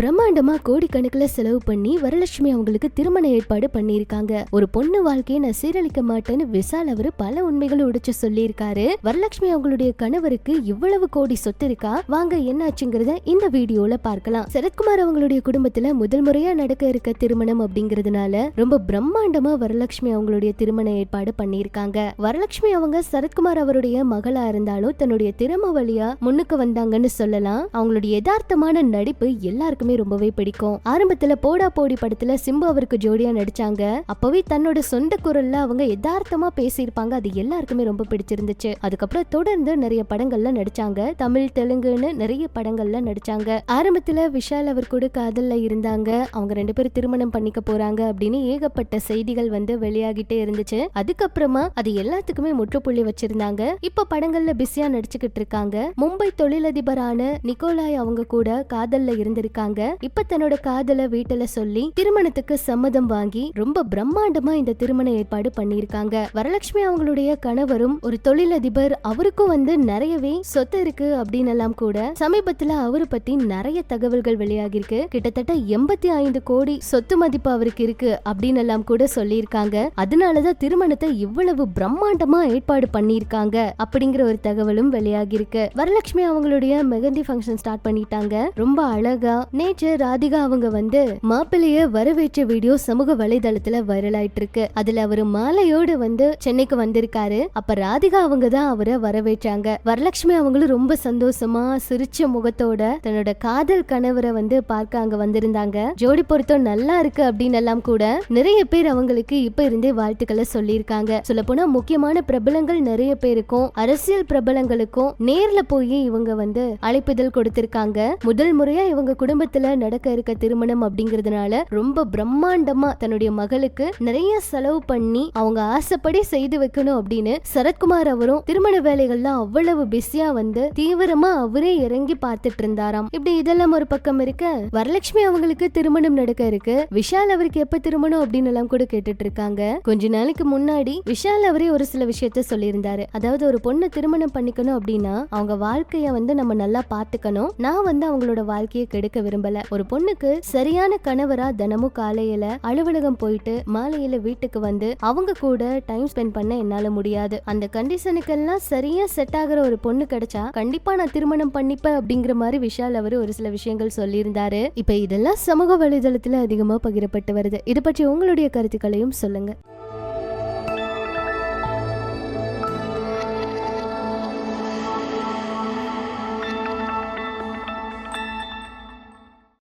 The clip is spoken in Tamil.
பிரம்மாண்டமா கோடிக்கணக்குல செலவு பண்ணி வரலட்சுமி அவங்களுக்கு திருமண ஏற்பாடு பண்ணியிருக்காங்க. ஒரு பொண்ணு வாழ்க்கையை நான் சீரழிக்க மாட்டேன்னு விசால் அவரு பல உண்மைகளை உடைச்சு சொல்லியிருக்காரு. வரலட்சுமி அவங்களுடைய கணவருக்கு இவ்வளவு கோடி சொத்து இருக்கா? வாங்க என்னாச்சுங்கிறத இந்த வீடியோல பார்க்கலாம். சரத்குமார் அவங்களுடைய குடும்பத்துல முதல் முறையா நடக்க இருக்க திருமணம் அப்படிங்கறதுனால ரொம்ப பிரம்மாண்டமா வரலட்சுமி அவங்களுடைய திருமண ஏற்பாடு பண்ணியிருக்காங்க. வரலட்சுமி அவங்க சரத்குமார் அவருடைய மகளா இருந்தாலும் தன்னுடைய திறமை வழியா முன்னுக்கு வந்தாங்கன்னு சொல்லலாம். அவங்களுடைய யதார்த்தமான நடிப்பு எல்லாருக்குமே ரொம்பவே பிடிக்கும். ஆரம்பத்துல போடா போடி படத்துல சிம்பு அவருக்கு ஜோடியா நடிச்சாங்க. அப்பவே தன்னோட சொந்த குரல்ல அவங்க யதார்த்தமா பேசியிருப்பாங்க. அது எல்லாருக்குமே ரொம்ப பிடிச்சிருந்துச்சு. அதுக்கப்புறம் தொடர்ந்து நிறைய படங்கள்ல நடிச்சாங்க. தமிழ் தெலுங்குன்னு நிறைய படங்கள்ல நடிச்சாங்க. ஆரம்பத்துல விஷால் அவர் கூட காதல்ல இருந்தாங்க. அவங்க ரெண்டு பேரும் திருமணம் பண்ணிக்க போறாங்க அப்படின்னு ஏகப்பட்ட செய்திகள் வந்து வெளியாகிட்டே இருந்துச்சு. அதுக்கப்புறமா அது எல்லாத்துக்குமே முற்றுப்புள்ளி வச்சிருந்தாங்க. இப்ப படங்கள்ல பிஸியா நடிச்சுக்கிட்டு இருக்காங்க. மும்பை தொழிலதிபரான நிக்கோலாய் அவங்க கூட காதல்ல இருந்திருக்காங்க. இப்ப தன்னோட காதல வீட்டுல சொல்லி திருமணத்துக்கு சம்மதம் வாங்கி ரொம்ப பிரம்மாண்டமா இந்த திருமண ஏற்பாடு பண்ணியிருக்காங்க. வரலட்சுமி அவங்களுடைய கணவரும் ஒரு தொழிலதிபர் அவருக்கும் வந்து நிறையவே சொத்து இருக்கு அப்படின்னு எல்லாம் கூட சமீபத்துல அவரு பத்தி நிறைய தகவல்கள் வெளியாகிருக்கு கிட்டத்தட்ட எண்பத்தி ஐந்து கோடி சொத்து மதிப்பு அவருக்கு இருக்கு அப்படின்னு எல்லாம் கூட சொல்லியிருக்காங்க. அதனாலதான் திருமணத்தை இவ்வளவு பிரம்மாண்டமா ஏற்பாடு பண்ணியிருக்காங்க அப்படிங்கிற ஒரு தகவலும் வெளியாகிருக்கு வரலட்சுமி அவங்களுடைய மெகந்தி ஃபங்க்ஷன் ஸ்டார்ட் பண்ணிட்டாங்க. ரொம்ப அழகா நேற்று ராதிகா அவங்க வந்து மாப்பிள்ளைய வரவேற்ற வீடியோ சமூக வலைதளத்துல வைரல் ஆயிட்டு இருக்கு அதுல அவரு மாலையோடு வந்து சென்னைக்கு வந்திருக்காரு. அப்ப ராதிகா அவங்க தான் அவரை வரவேற்றாங்க. வரலட்சுமி அவங்களும் ரொம்ப சந்தோஷமா சிரிச்ச முகத்தோட தன்னோட காதல் கணவரை வந்து பார்க்க அங்க வந்திருந்தாங்க. ஜோடி பொருத்தம் நல்லா இருக்கு அப்படின்னு எல்லாம் கூட நிறைய பேர் அவங்களுக்கு இப்ப இருந்தே வாழ்த்துக்களை சொல்லியிருக்காங்க. சொல்ல போனா முக்கியமான பிரபலங்கள் நிறைய பேருக்கும் அரசியல் பிரபலங்களுக்கும் நேர்ல போய் இவங்க வந்து அழைப்பிதழ் கொடுத்திருக்காங்க. முதல் முறையா இவங்க குடும்பத்துல நடக்க இருக்க திருமணம் அப்படிங்கறதுனால ரொம்ப பிரம்மாண்டமா தன்னுடைய மகளுக்கு நிறைய செலவு பண்ணி அவங்க ஆசைப்படி செய்து வைக்கணும் அப்படின்னு சரத்குமார் அவரும் திருமண வேலைகள்லாம் அவ்வளவு பிஸியா வந்து தீவிரமா அவரே இறங்கி பார்த்துட்டு இருந்தாராம். இப்படி இதெல்லாம் ஒரு பக்கம் இருக்க வரலட்சுமி அவங்களுக்கு திருமணம் நடக்க இருக்கு. விஷால் அவருக்கு எப்ப திருமணம் அப்படின்னு எல்லாம் கூட கேட்டுட்டு இருக்காங்க. கொஞ்ச நாளைக்கு முன்னாடி விஷால் அவரே ஒரு சில விஷயத்த சொல்லியிருந்தாரு. அதாவது ஒரு பொண்ணை திருமணம் பண்ணிக்கணும் அப்படின்னா அவங்க வாழ்க்கைய வந்து நம்ம நல்லா பாத்துக்கணும். நான் வந்து அவங்களோட வாழ்க்கையை கெடுக்க விரும்பல. ஒரு பொண்ணுக்கு சரியான கணவரா தினமும் காலையில அலுவலகம் போயிட்டு மாலையில வீட்டுக்கு வந்து அவங்க கூட டைம் ஸ்பெண்ட் பண்ண என்னால முடியாது. அந்த கண்டிஷனுக்கெல்லாம் சரியா செட் ஆகுற ஒரு பொண்ணு கிடைச்சா கண்டிப்பா நான் திருமணம் பண்ணிப்பேன் அப்படிங்கிற மாதிரி விஷால் அவர் ஒரு சில விஷயங்கள் சொல்லியிருந்தாரு. இப்ப இதெல்லாம் சமூக வலைதளத்துல அதிகமா பகிரப்பட்டு வருது. இது பற்றி உங்களுடைய கருத்துக்களையும் சொல்லுங்க.